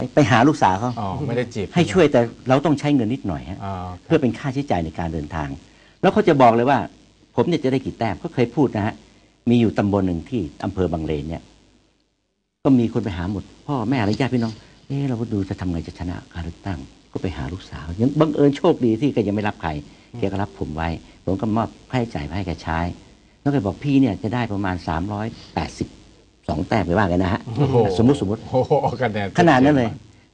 ไปไปหาลูกสาวเขาอ๋อไม่ได้จีบให้ช่วยแต่เราต้องใช้เงินนิดหน่อยฮะอ๋อเพื่อเป็นค่าใช้จ่ายในการเดินทาง แล้วเขาจะบอกเลยว่า ผมเนี่ยจะได้กี่แต้มเขาเคยพูดนะฮะมีอยู่ตำบลหนึ่งที่อำเภอบางเลนเนี่ย ก็มีคนไปหาหมด พ่อแม่และญาติพี่น้องเออเราก็ดูจะทำไงจะชนะการเลือกตั้ง ก็ไปหาลูกสาวยังบังเอิญโชคดีที่แกยังไม่รับใครแกก็รับผมไว้ ผมก็มอบค่าใช้จ่ายให้แกใช้ แล้วแกบอกพี่เนี่ยจะได้ประมาณ 382แต้มไปว่ากันนะฮะโอ้โหสมมติสมมติโอ้โหคะแนนขนาดนั้นเลย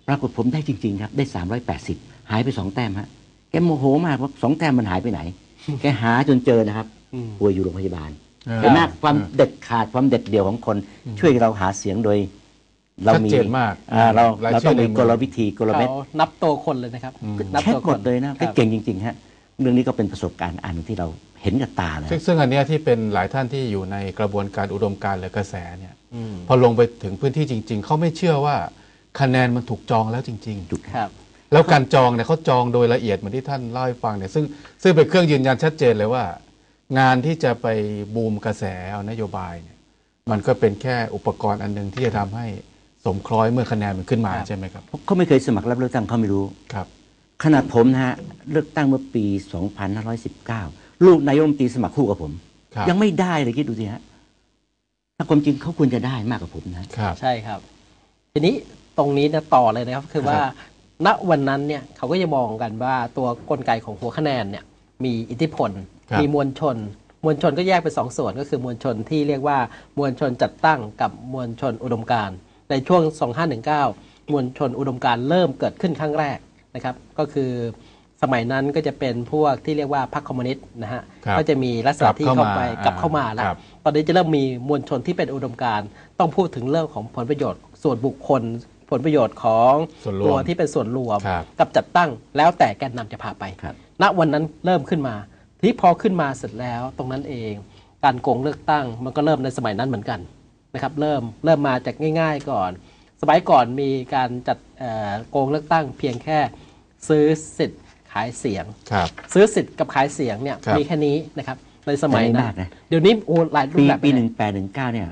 ปรากฏผมได้จริง ๆ ครับ ได้ 380 หายไปสองแต้มฮะแกโมโหมากว่าสองแต้มมันหายไปไหน แกหาจนเจอนะครับอืมป่วยอยู่โรงพยาบาลออเห็นไหมความเด็ดขาดความเด็ดเดี่ยวของคน ช่วยเราหาเสียงโดย เรามีชัดเจนมากอ่าเรารายเราชื่ต้อองในมีมือกลวิธีกลเม็ดเขานับตัวคนเลยนะครับนับเช็คตัวหคมนดเลยนะแกครับเก่งจริง ๆ ฮะ เรื่องนี้ก็เป็นประสบการณ์อันหนึ่งที่เราเห็นกับตานะซึ่งซึ่งอันเนี้ยที่เป็นหลายท่านที่อยู่ในกระบวนการอุดมการณ์หรือกระแสเนี่ยอืมพอลงไปถึงพื้นที่จริง ๆเขาไม่เชื่อว่าคะแนนมันถูกจองแล้วจริงจุดครับๆแล้วการจองเนี่ยเขาจองโดยละเอียดเหมือนที่ท่านเล่าให้ฟังเนี่ยซึ่งซึ่งเป็นเครื่องยืนยันชัดเจนเลยว่า งานที่จะไปบูมกระแสเอานโยบายเนี่ยมันก็เป็นแค่อุปกรณ์อันหนึงที่จะทำให้สมคล้อยเมื่อคะแนนมันขึ้นมาครับใช่ไหมครับ เขาไม่เคยสมัครรับเลือกตั้งเขาไม่รู้ครับ ขนาดผมนะฮะเลือกตั้งเมื่อปี 2519 ลูกนายกรัฐมนตรีสมัครคู่กับผมครับยังไม่ได้เลยคิดดูสิฮะถ้าความจริงเขาควรจะได้มากกว่าผมนะครับใช่ครับ ทีนี้ตรงนี้เนี่ยต่อเลยนะครับคือว่าณวันนั้นเนี่ยเขาก็จะมองกันว่าตัวกลไกของหัวคะแนนเนี่ยมีอิทธิพลครับมีมวลชน มวลชนก็แยกเป็นสองส่วนก็คือมวลชนที่เรียกว่ามวลชนจัดตั้งกับมวลชนอุดมการณ์ในช่วง 2519 มวลชนอุดมการณ์เริ่มเกิดขึ้นครั้งแรก นะครับก็คือสมัยนั้นก็จะเป็นพวกที่เรียกว่าพรรคคอมมิวนิสต์นะฮะครับก็จะมีลักษณะที่เข้าไปกลับเข้ามากลับเข้ามาแล้วครับตอนนี้จะเริ่มมีมวลชนที่เป็นอุดมการณ์ต้องพูดถึงเรื่องของผลประโยชน์ส่วนบุคคลผลประโยชน์ของส่วนรวมตัวที่เป็นส่วนรวมครับกับจัดตั้งแล้วแต่แกนนำจะพาไปครับณวันนั้นเริ่มขึ้นมาทีนี้พอขึ้นมาเสร็จแล้วตรงนั้นเอง การโกงเลือกตั้งมันก็เริ่มในสมัยนั้นเหมือนกันนะครับเริ่มเริ่มมาจากง่าย ๆ ก่อน สมัยก่อนมีการจัดเอ่อโกงเลือกตั้งเพียงแค่ ซื้อสิทธิ์ขายเสียง ครับ ซื้อสิทธิ์กับขายเสียงเนี่ยครับ มีแค่นี้นะครับ ในสมัยแต่ไม่นั้มากนนะ เดี๋ยวนี้โอ้หลายรูปปีแบบปีเลยหนึ่งแปดหนึ่งเก้าเนี่ย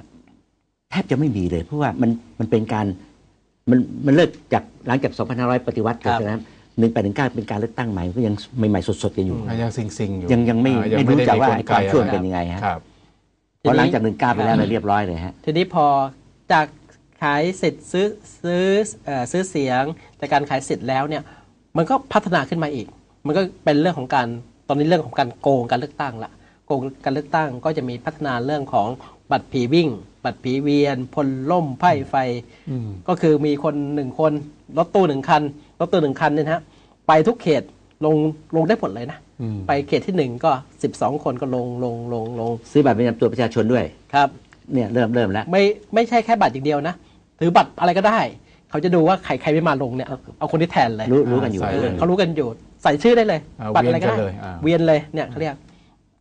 แทบจะไม่มีเลย เพราะว่ามันมันเป็นการมันมันเลิกจากหลังจาก2500ปฏิวัติครับใช่ไหมหนึ่งแปดหนึ่งเก้าเป็นการเลือกตั้งใหม่มันก็ยังใหม่ๆสดๆกันอยู่ยังซิงซิงๆอยู่ยังยังไม่อ่าไม่รู้ด้จักว่าลไอ้ไความชั่วอะเป็นยังไงฮะครับ เพราะหลังจากหนึ่งเก้าไปแล้วเนี่ยเรียบร้อยเลยฮะ ทีนี้พอจากขายสิทธิ์ซื้อซื้อเอ่อซื้อเสียงจากการขายสิทธิ์แล้วเนี่ย มันก็พัฒนาขึ้นมาอีก มันก็เป็นเรื่องของการตอนนี้เรื่องของการโกงการเลือกตั้งละโกงการเลือกตั้งก็จะมีพัฒนาเรื่องของบัตรผีวิ่ง บัตรผีเวียน พลล่มไพ่ไฟก็คือมีคนหนึ่งคนรถตู้หนึ่งคันรถตู้หนึ่งคันเนี่ยนะฮะไปทุกเขตลงลงได้หมดเลยนะอืมไปเขตที่หนึ่งก็12คนก็ลงลงลงลงซื้อบัตรประจำตัวประชาชนด้วยครับเนี่ยเริ่มเริ่มแล้วไม่ไม่ใช่แค่บัตรอย่างเดียวนะถือบัตรอะไรก็ได้ เขาจะดูว่าใครใครไม่มาลงเนี่ยเอาเอาคนที่แทนเลยรู้รู้กันอยู่ใส่เอเลอยเขารู้กันอยู่ใส่ชื่อได้เลยอ่าบัตรอะไรก็ได้เวียนกันเลยอ่า เวียนเลยเนี่ยเขาเรียก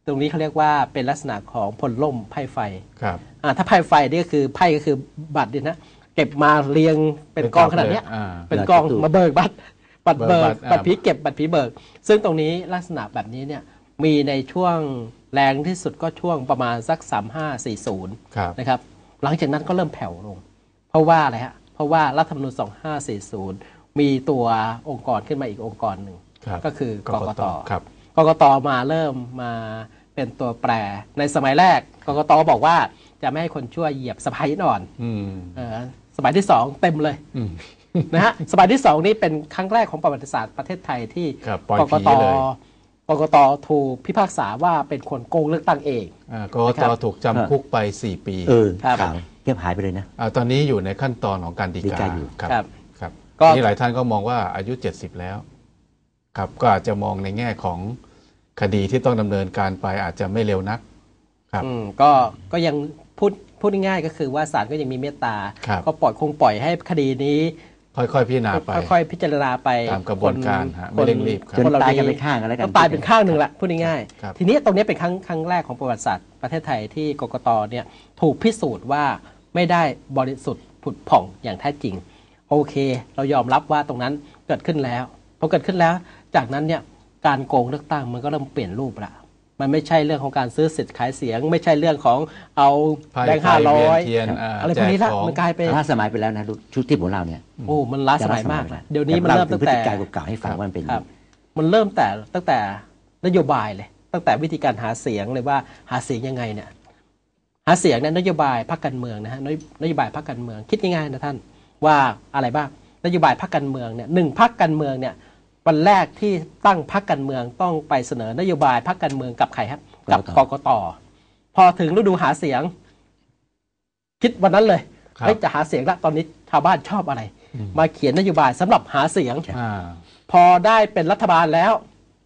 ตรงนี้เขาเรียกว่าเป็นลักษณะของพลล่มไพ่ไฟครับอ่าถ้าไพ่ไฟนี่ก็คือไพ่ก็คือบัตรเนี่ยนะเก็บมาเรียงเป็นกองขนาดเนี้ย อ่าเป็นกองบัตรประตูมาเบิกบัตรบัตรเบิเบิกกบัตรบัตรผีเก็บบัตรผีเบิก ซึ่งตรงนี้ลักษณะแบบนี้เนี่ยมีในช่วงแรงที่สุดก็ช่วงประมาณสัก 3540 ครับ นะครับ หลังจากนั้นก็เริ่มแผ่วลง เพราะว่าอะไรฮะเพ ราะว่ารัฐธรรมนูญ 2540 มีตัวองค์กรขึ้นมาอีกองค์กรหนึ่งครับก็คือกกตครับกกตมาเริ่มมาเป็นตัวแปรในสมัยแรกกกตบอกว่าจะไม่ให้คนชั่วเหยียบสะพายหินอ่อนอืมเออสมัยที่สองเต็มเลยอืมนะฮะสมัยที่สองนี่เป็นครั้งแรกของประวัติศาสตร์ประเทศไทยที่ครับปล่อยกกผีตเลยกกตถูกพิพากษาว่าเป็นคนโกงเลือกตั้งเองอ่ากกนะคตรับถูกจำคุกไป 4 ปีเออครับข่าว เงียบหายไปเลยนะาตอนนี้อยู่ในขั้นตอนของการดีฎีกากาอยู่ ครับครับครับก็ นี่หลายท่านก็มองว่าอายุ 70 แล้ว ครับก็อาจจะมองในแง่ของคดีที่ต้องดำเนินการไปอาจจะไม่เร็วนัก ครับอืมก็ก็ยังพูดพูดง่ายๆก็คือว่าศาลก็ยังมีเมตตา ครับ ก็ปล่อยคงปล่อยให้คดีนี้ค่อยๆพิจารณาไป ค่อยๆพิจารณาไปตามกระบวนการฮะไม่คนเร่งรีบครับ จนคนเหล่ตายกันไปข้างกันแล้วกันต้องตายเป็นข้างหนึ่งละพูดง่ายครับ ๆทีนี้ตรงนี้เป็นครั้งครั้งแรกของประวัติศาสตร์ประเทศไทยที่กกตเนี่ยถูกพิสูจน์ว่า ไม่ได้บริสุทธิ์ผุดผ่องอย่างแท้จริง โอเค เรายอมรับว่าตรงนั้นเกิดขึ้นแล้วพอเกิดขึ้นแล้ว จากนั้นเนี่ยการโกงเลือกตั้งมันก็เริ่มเปลี่ยนรูปละมันไม่ใช่เรื่องของการซื้อสิทธิ์ขายเสียง ไม่ใช่เรื่องของเอาไพ่แบงค์ไทห้ายร้อยเวียนเทียนอ่าอะไรพวกนี้ละแจกของมันกลายเป็นล้าสมัยไปแล้วนะชุดที่ผมเล่าเนี่ยโอ้มันล้าสมัยมากจะล้เดี๋ยวนี้มันเริ่มถึตั้งงพฤแต่ติการเก่าๆให้ฟังว่ามันเป็นครับมันเริ่มแต่ตั้งแต่นโยบายเลย ตั้งแต่วิธีการหาเสียงเลยว่าหาเสียงยังไงเนี่ย หาเสียงเนี่ยนโยบายพรรคการเมืองนะฮะนโยนโยบายพรรคการเมืองคิดง่ายๆนะท่านว่าอะไรบ้างนโยบายพรรคการเมืองเนี่ยหนึ่งพรรคการเมืองเนี่ยวันแรกที่ตั้งพรรคการเมืองต้องไปเสนอนโยบายพรรคการเมืองกับใครครับกับกกตพอถึงฤดูหาเสียง คิดวันนั้นเลยครับเฮ้ยจะหาเสียงละตอนนี้ชาวบ้านชอบอะไร มาเขียนนโยบายสำหรับหาเสียงอ่าพอได้เป็นรัฐบาลแล้ว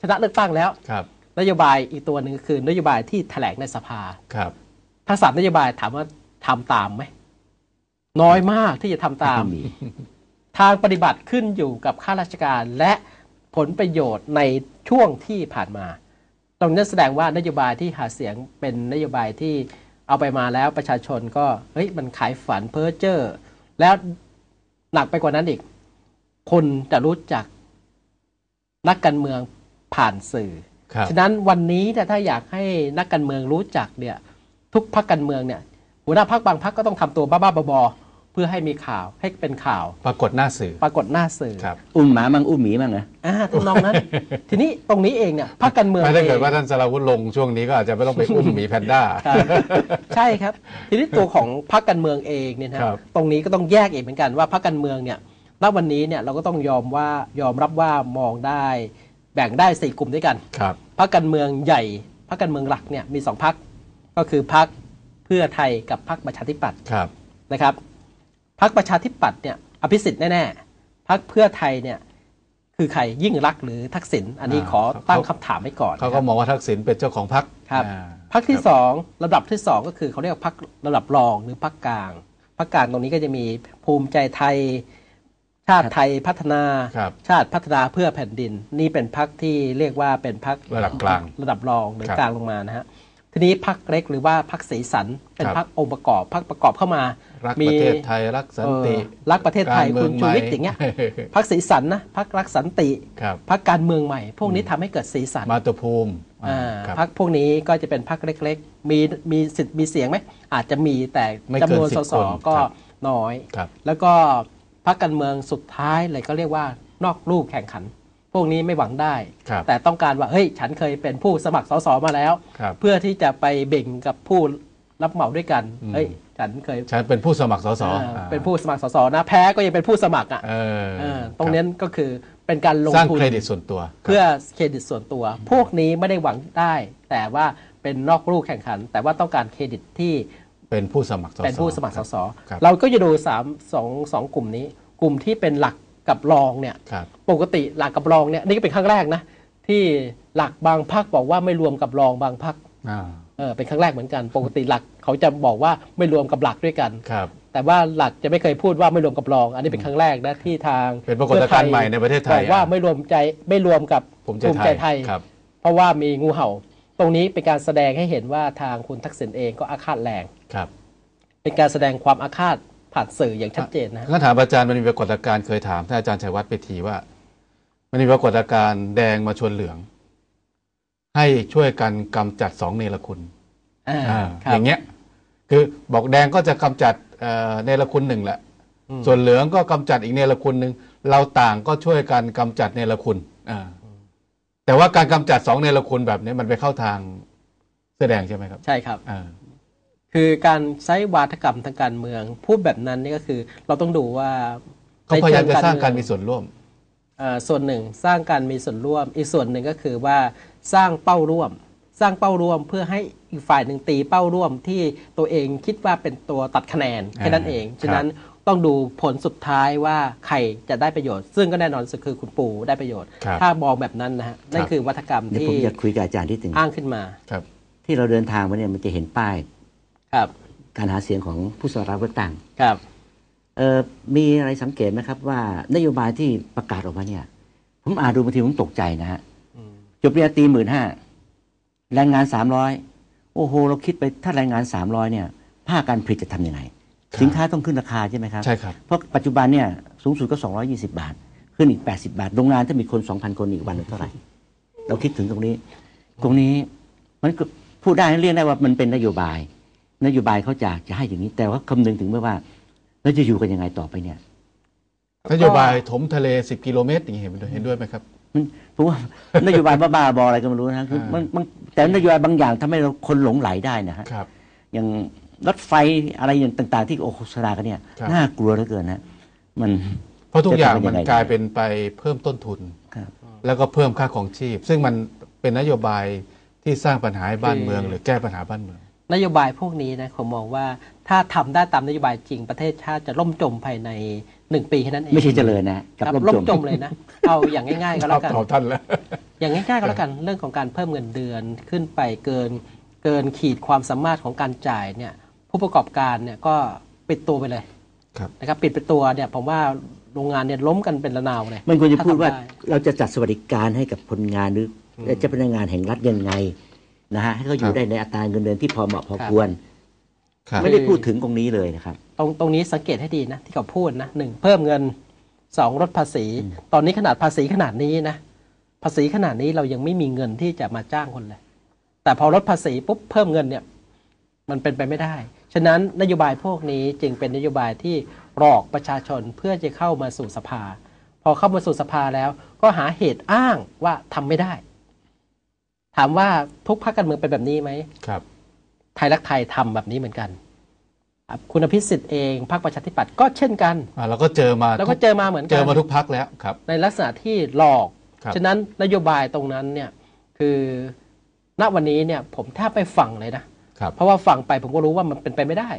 ชนะเลือกตั้งแล้วครับ นโยบายอีกตัวหนึ่งก็คือนโยบายที่แถลงในสภาครับ ทั้งสามนโยบายถามว่าทำตามไหมน้อยมากที่จะทำตามไม่มีทางปฏิบัติขึ้นอยู่กับข้าราชการและผลประโยชน์ในช่วงที่ผ่านมา ตรงนี้แสดงว่านโยบายที่หาเสียงเป็นนโยบายที่เอาไปมาแล้วประชาชนก็เฮ้ยมันขายฝันเพ้อเจ้อแล้วหนักไปกว่านั้นอีก คนจะรู้จักนักการเมืองผ่านสื่อครับฉะนั้นวันนี้เนี่ยถ้าอยากให้นักการเมืองรู้จักเนี่ย ทุกพรรคการเมืองเนี่ยหัวหน้าพรรคบางพรรคก็ต้องทำตัวบ้าๆบอๆเพื่อให้มีข่าวให้เป็นข่าว ปรากฏหน้าสื่อ ปรากฏหน้าสื่อครับอุ้มหมามั่งอุ้มหมีมั่งนะอ่าทำนองนั้น ทีนี้ตรงนี้เองเนี่ยพรรคการเมืองไม่ถ้าเกิดองว่าท่านสราวุธลงช่วงนี้ก็อาจจะไม่ต้องไปอุ้มหมีแพนด้าครับใช่ครับ ทีนี้ตัวของพรรคการเมืองเองเนี่ยนะครับตรงนี้ก็ต้องแยกเองเหมือนกันว่าพรรคการเมืองเนี่ยณวันนี้เนี่ยเราก็ต้องยอมว่ายอมรับว่ามองได้แบ่งได้สี่กลุ่มด้วยกันครับพรรคการเมืองใหญ่พรรคการเมืองหลักเนี่ยมีสองพรรค ก็คือพรรคเพื่อไทยกับพรรคประชาธิปัตย์ครับนะครับพรรคประชาธิปัตย์เนี่ยอภิสิทธิ์แน่ๆพรรคเพื่อไทยเนี่ยคือใครยิ่งรักษณ์หรือทักษิณอันนี้อ่าขอตั้งเขาคำถามไว้ก่อนเขาก็มองว่าทักษิณเป็นเจ้าของพรรคครับอ่าพรรคที่ครับสองระดับที่สองก็คือเขาเรียกว่าพรรคระดับรองหรือพรรคกลางพรรคกลางตรงนี้ก็จะมีภูมิใจไทย ชาติไทยพัฒนาครับชาติพัฒนาเพื่อแผ่นดิน นี่เป็นพรรคที่เรียกว่าเป็นพรรคระดับกลาง ระดับรองหรือครับกลางลงมานะฮะ ทีนี้พรรคเล็กหรือว่าพรรคสีสันเป็นครับพรรคองค์ประกอบพรรคประกอบเข้ามา รักมีประเทศไทยรักสันติเออรักประเทศไทยกามืคุอณชูวิทย์ใหม่อย่างเงี้ยพรรคสีสันนะพรรครักสันติครับพรรคการเมืองใหม่ พวกนี้ทำให้เกิดสีสันมาตุภูมิอ่าครับพรรคพวกนี้ก็จะเป็นพรรคเล็ก ๆ มีมีสิทธิ์มีเสียงไหมอาจจะมีแต่ไม่เกินจำนวน10สสคนก็ครับน้อยครับแล้วก็พรรคการเมืองสุดท้ายเลยก็เรียกว่านอกลูกแข่งขัน พวกนี้ไม่หวังได้ครับแต่ต้องการว่าเฮ้ยฉันเคยเป็นผู้สมัครสสมาแล้วครับเพื่อที่จะไปเบ่งกับผู้รับเหมาด้วยกันอืมเฮ้ยฉันเคยฉันเป็นผู้สมัครสสอ่าอ่าเป็นผู้สมัครสสนะแพ้ก็ยังเป็นผู้สมัครอะเออเออตรงนี้ก็คือเป็นการลงสร้างทุนเครดิตส่วนตัว เพื่อเครดิตส่วนตัว พวกนี้ไม่ได้หวังได้ แต่ว่าเป็นนอกลูกแข่งขัน แต่ว่าต้องการเครดิตที่เป็นผู้สมัครสสเป็นผู้สมัครสสครับเราก็จะดูสามสองสองกลุ่มนี้ กลุ่มที่เป็นหลัก กับรองเนี่ยครับปกติหลักกับรองเนี่ยนี่ก็เป็นครั้งแรกนะที่หลักบางพักบอกว่าไม่รวมกับรองบางพักอ่าเออเป็นครั้งแรกเหมือนกัน ปกติหลักเขาจะบอกว่าไม่รวมกับหลักด้วยกันครับแต่ว่าหลักจะไม่เคยพูดว่าไม่รวมกับรอง อันนี้เป็นครั้งแรกนะที่ทางเป็นปรากฏการณ์ใหม่ในประเทศไทยบอกว่าอะไม่รวมใจไม่รวมกับภูมิภูมิใจใจไทไทยยครับเพราะว่ามีงูเห่า ตรงนี้เป็นการแสดงให้เห็นว่าทางคุณทักษิณเองก็อาฆาตแรงครับ เป็นการแสดงความอาฆาต ผ่านสื่ออย่างชัดเจนนะฮะก็ถามอาจารย์มันมีปรากฏการณ์เคยถามท่านอาจารย์ชัยวัฒน์ไปทีว่า มันมีปรากฏการณ์แดงมาชนเหลือง ให้ช่วยกันกำจัดสองเนรคุณอ่าอ่าครับอย่างเงี้ย คือบอกแดงก็จะกำจัดเอ่อเนรคุณหนึ่งแหละอืมส่วนเหลืองก็กำจัดอีกเนรคุณหนึ่งเราต่างก็ช่วยกันกำจัดเนรคุณอ่าแต่ว่าการกำจัดสองเนรคุณแบบนี้มันไปเข้าทางเสื้อแดงใช่ไหมครับ ใช่ครับอ่า คือการใช้วาทกรรมทางการเมือง พูดแบบนั้นนี่ก็คือ เราต้องดูว่าเขาพยายามจะสร้างการในมีเชิส่วนร่วมเอ่อส่วนหนึ่งสร้างการมีส่วนร่วม อีกส่วนหนึ่งก็คือว่าสร้างเป้าร่วม สร้างเป้าร่วมเพื่อให้อีกฝ่ายหนึ่งตีเป้าร่วมที่ตัวเองคิดว่าเป็นตัวตัดคะแนนแค่นั้นเองอ่าฉะนั้นต้องดูผลสุดท้ายว่าใครจะได้ประโยชน์ ซึ่งก็แน่นอนสุดคือคุณปู่ได้ประโยชน์ครับถ้ามองแบบนั้นนะฮะนั่นคือวัฒกรรมเดี๋ยวที่ผมจะคุยกับอาจารย์ที่ถึงอ้างขึ้นมาครับที่เราเดินทางมาเนี่ยมันจะเห็นป้าย ครับการหาเสียงของผู้สมัครรับเลือกตั้งครับเอ่อมีอะไรสังเกตไหมครับว่านโยบายที่ประกาศออกมาเนี่ย ผมอ่านดูบางทีผมตกใจนะฮะจบปริญญาตรีหมื่นห้าแรงงานสามร้อยโอ้โห เราคิดไปถ้าแรงงานสามร้อยเนี่ยภาคการผลิตจะทำยังไงครับสินค้าต้องขึ้นราคาใช่ไหมครับใช่ครับ เพราะปัจจุบันเนี่ยสูงสุดก็ 220 บาท ขึ้นอีก 80 บาทโรงงานถ้ามีคน 2,000 คนอีกวันหนึ่งเท่าไหร่ เราคิดถึงตรงนี้ ตรงนี้มันก็พูดได้เรียกได้ว่ามันเป็นนโยบาย นโยบายเขาจะจะให้อย่างนี้ แต่ว่าคำนึงถึงเมื่อว่าเราจะอยู่กันยังไงต่อไปเนี่ยนโยบายถมทะเล 10 กิโลเมตรอย่างนี้เห็นด้วยเห็นด้วยไหมครับมันผมว่านโยบายบ้าๆบออะไรก็ไม่รู้นะคือมันมันแต่นโยบายบางอย่างทำให้เราคนหลงไหลได้นะฮะครับอย่างรถไฟอะไรอย่างต่าง ๆ ที่โอโฆษณากันเนี่ยครับน่ากลัวเหลือเกินนะมันเพราะทุกอย่างจะทำยังมันไงกลายเป็นไปเพิ่มต้นทุนครับแล้วก็เพิ่มค่าของชีพ ซึ่งมันเป็นนโยบายที่สร้างปัญหาให้บ้านคือเมือง หรือแก้ปัญหาบ้านเมือง นโยบายพวกนี้นะผมมองว่าถ้าทำได้ตามนโยบายจริงประเทศชาติจะล่มจมภายในหนึ่งปีแค่นั้นเองไม่ใช่เจริญนะกับครับล่มล่จมมจมเลยนะเอาอย่างง่ายๆก็แล้วกันตอบท่านแล้วอย่างง่ายๆก็แล้วกันเรื่องของการเพิ่มเงินเดือนขึ้นไปเกินเกินขีดความสามารถของการจ่ายเนี่ยผู้ประกอบการเนี่ยก็ปิดตัวไปเลยครับนะครับปิดไปตัวเนี่ยผมว่าโรงงานเนี่ยล้มกันเป็นระนาวเลยมันควรจะพูดว่าถ้ทำไเราจะจัดสวัสดิการให้กับคนงานหรืออเจ้าพนักงานแห่งรัฐยังไง นะฮะให้เขาอคยู่รับได้ในอัตราเงินเดือนที่พอเหมาะพอครับควรครับไม่ได้พูดถึงตรงนี้เลยนะครับ ตรงตรงนี้สังเกตให้ดีนะที่เขาพูดนะหนึ่งเพิ่มเงินสองลดภาษี ตอนนี้ขนาดภาษีขนาดนี้นะ ภาษีขนาดนี้เรายังไม่มีเงินที่จะมาจ้างคนเลย แต่พอลดภาษีปุ๊บเพิ่มเงินเนี่ย มันเป็นไปไม่ได้ ฉะนั้นนโยบายพวกนี้จึงเป็นนโยบายที่หลอกประชาชนเพื่อจะเข้ามาสู่สภา พอเข้ามาสู่สภาแล้ว ก็หาเหตุอ้างว่าทำไม่ได้ ถามว่าทุกพรรคการเมืองเป็นแบบนี้ไหมครับ ไทยรักไทยทำแบบนี้เหมือนกันครับคุณอภิสิทธิ์เองพรรคประชาธิปัตย์ก็เช่นกันอ่าเราก็เจอมาแล้วก็เจอมาเหมือนเจกัอมาทุกพักแล้วครับ ในลักษณะที่หลอกครับฉะนั้นนโยบายตรงนั้นเนี่ยคือณวันนี้เนี่ยผมแทบไม่ฟังเลยนะครับเพราะว่าฟังไปผมก็รู้ว่ามันเป็นไปไม่ได้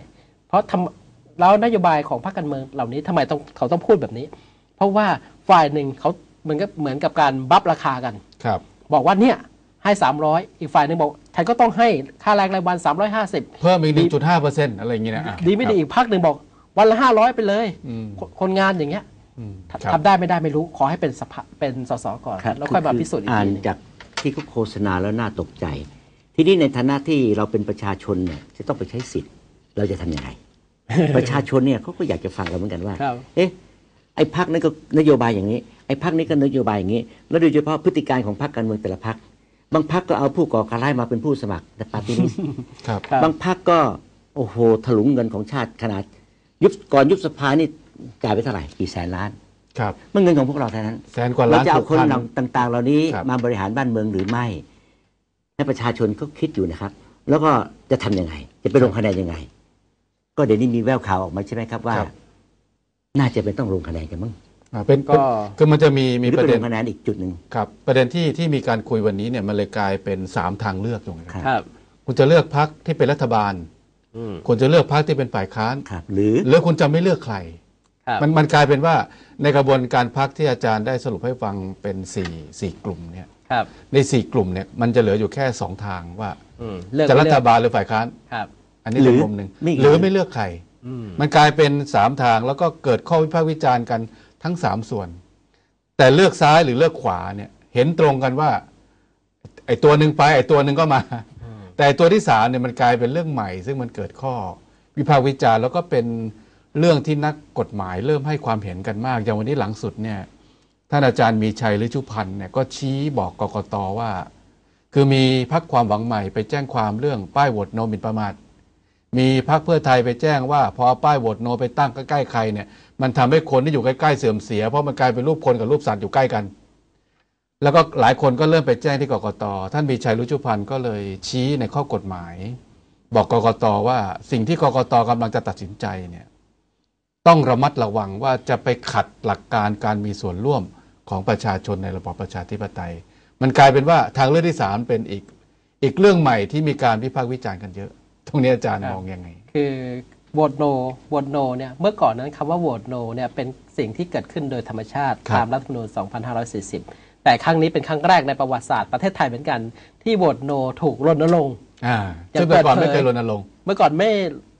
เพราะทำแล้วนโยบายของพรรคการเมืองเหล่านี้ทำไมต้องเขาต้องพูดแบบนี้ เพราะว่าฝ่ายหนึ่งเขาเหมือนกับเหมือนกับการบัฟราคากันครับ บอกว่าเนี่ย ให้ 300 อีกฝ่ายหนึ่งบอกฉันก็ต้องให้ค่าแรงรายวัน 350 เพิ่มอีก 1.5เปอร์เซ็นต์อะไรอย่างเงี้ยนะอะดีไม่ดีครับอีกพักหนึ่งบอกวันละห้าร้อยไปเลย อืมคนคนงานอย่างเงี้ยอืมทครับ ทำได้ไม่ได้ไม่รู้ขอให้เป็นสภาเป็นสสก่อนครับแล้วค่อยมาพิสูจน์อีกอ่านทีหนึง จากที่เขาโฆษณาแล้วน่าตกใจ ทีนี้ในฐานะที่เราเป็นประชาชนเนี่ยจะต้องไปใช้สิทธิ์ เราจะทำยังไง ประชาชนเนี่ยเขาก็อยากจะฟังเราเหมือนกันว่า ครับ เอ๊ะไอ้พักนั้นก็นโยบายอย่างนี้ ไอ้พักนี้ก็นโยบายอย่างนี้ แล้วโดยเฉพาะพฤติการของพรรคการเมืองแต่ละพรรค บางพรรคก็เอาผู้ก่อการร้ายมาเป็นผู้สมัครแต่ปาร์ตี้ลิสต์ครับ ครับ บางพรรคก็โอ้โหถลุงเงินของชาติขนาด ยุบก่อนยุบสภานี่จ่ายไปเท่าไหร่กี่แสนล้าน ครับ มันเงินของพวกเราเท่านั้นแสนกว่าเราล้านจะเอาถูกคนพันเหล่าต่างๆ เหล่านี้ครับ มาบริหารบ้านเมืองหรือไม่ให้ประชาชนก็คิดอยู่นะครับ แล้วก็จะทำยังไง จะไปลงคะแนนยังไง ก็เดี๋ยวนี้มีแววข่าวออกมาใช่ไหมครับว่า ครับ น่าจะเป็นต้องลงคะแนนกันมั้ง อ่าเป็นก็ คือมันจะมีหมีรือปไประลเด็นงคะแนนอีกจุดหนึ่ง ครับประเด็นที่ที่มีการคุยวันนี้เนี่ยมันเลยกลายเป็นสามทางเลือกตรงนี้ครับ ครับ คุณจะเลือกพักที่เป็นรัฐบาล อืมคุณจะเลือกพักที่เป็นฝ่ายค้าน ครับ หรือ หรือคุณจะไม่เลือกใคร ครับ มันมันกลายเป็นว่าในกระบวนการพักที่อาจารย์ได้สรุปให้ฟังเป็นสี่สี่กลุ่มเนี่ยครับ ในสี่กลุ่มเนี่ยมันจะเหลืออยู่แค่สองทางว่าอืมเลือกจะไม่รัเลืฐอกบาลหรือฝ่ายค้าน ครับ อันนี้หรืในอมุมหนึ่งไม่ หรือไม่เลือกใคร อืม มันกลายเป็นสามทางแล้วก็เกิดข้อวิพากษ์วิจารณ์กัน ทั้งสามส่วน แต่เลือกซ้ายหรือเลือกขวาเนี่ย เห็นตรงกันว่า ไอ้ตัวหนึ่งไปไอ้ตัวหนึ่งก็มา แต่ไอ้ตัวที่สามเนี่ยมันกลายเป็นเรื่องใหม่ ซึ่งมันเกิดข้อ วิพากษ์วิจารณ์แล้วก็เป็นเรื่องที่นักกฎหมายเริ่มให้ความเห็นกันมาก อย่างวันนี้หลังสุดเนี่ยท่านอาจารย์มีชัยหรือชุพันธ์เนี่ยก็ชี้บอกกกตว่า คือมีพักความหวังใหม่ไปแจ้งความเรื่องป้ายโหวตโนหมินประมาทมีพรรคเพื่อไทยไปแจ้งว่า พอเอาป้ายโหวตโนไปตั้งใกล้ๆใครเนี่ย มันทำให้คนที่อยู่ใกล้ๆเสื่อมเสีย เพราะมันกลายเป็นรูปคนกับรูปสัตว์อยู่ใกล้กัน แล้วก็หลายคนก็เริ่มไปแจ้งที่กกต ท่านมีชัยรุชุพันธ์ก็เลยชี้ในข้อกฎหมาย บอกกกตว่าสิ่งที่กกตกำลังจะตัดสินใจเนี่ยต้องระมัดระวังว่าจะไปขัดหลักการการมีส่วนร่วมของประชาชนในระบอบประชาธิปไตย มันกลายเป็นว่าทางเลือกที่สามเป็นอีกอีกเรื่องใหม่ที่มีการวิพากษ์วิจารณ์กันเยอะ ตรงนี้อาจารย์มองยังไง คือ โหวตโนโหวตโนเนี่ยเมื่อก่อนนั้นคำว่าโหวตโนเนี่ยเป็นสิ่งที่เกิดขึ้นโดยธรรมชาติครับตามรัฐธรรมนูญ 2540 แต่ครั้งนี้เป็นครั้งแรกในประวัติศาสตร์ประเทศไทยเหมือนกัน ที่โหวตโนถูกรณรงค์อ่าอย่างซึ่งแต่ก่อนเปิไม่ดเผยเคยรณรงค์เมื่อก่อนไม่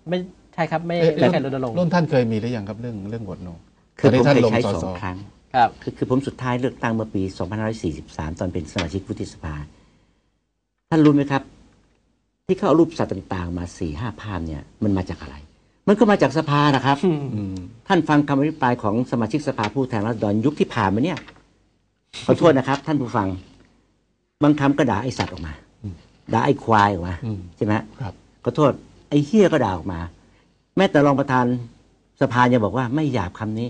ไม่ใช่ครับไม่เอ๊ะไม่เคยรณรงค์รุ่นท่านเคยมีหรือยังครับเรื่องเรื่องโหวตโนคือผมท่านเคยลงใช้สสอสงครั้งครับคือคือผมสุดท้ายเลือกตั้งเมื่อปี 2543 ตอนเป็นสมาชิกวุฒิสภา ท่านรู้ไหมครับ ที่เขาเอารูปสัตว์ต่าง ๆ มาสี่ห้าภาพเนี่ยมันมาจากอะไร มันก็มาจากสภานะครับอืมท่านฟังคำอภิปรายของสมาชิกสภาผู้แทนราษฎรยุคที่ผ่านมาเนี่ยขอโทษนะครับ ท่านผู้ฟัง บางคำก็ด่าไอสัตว์ออกมาด่าไอ้ควายออกมาอืมใช่ไหมครับขอโทษ ไอ้เฮี้ยก็ด่าออกมา แม้แต่รองประธานสภายังบอกว่าไม่หยาบคำนี้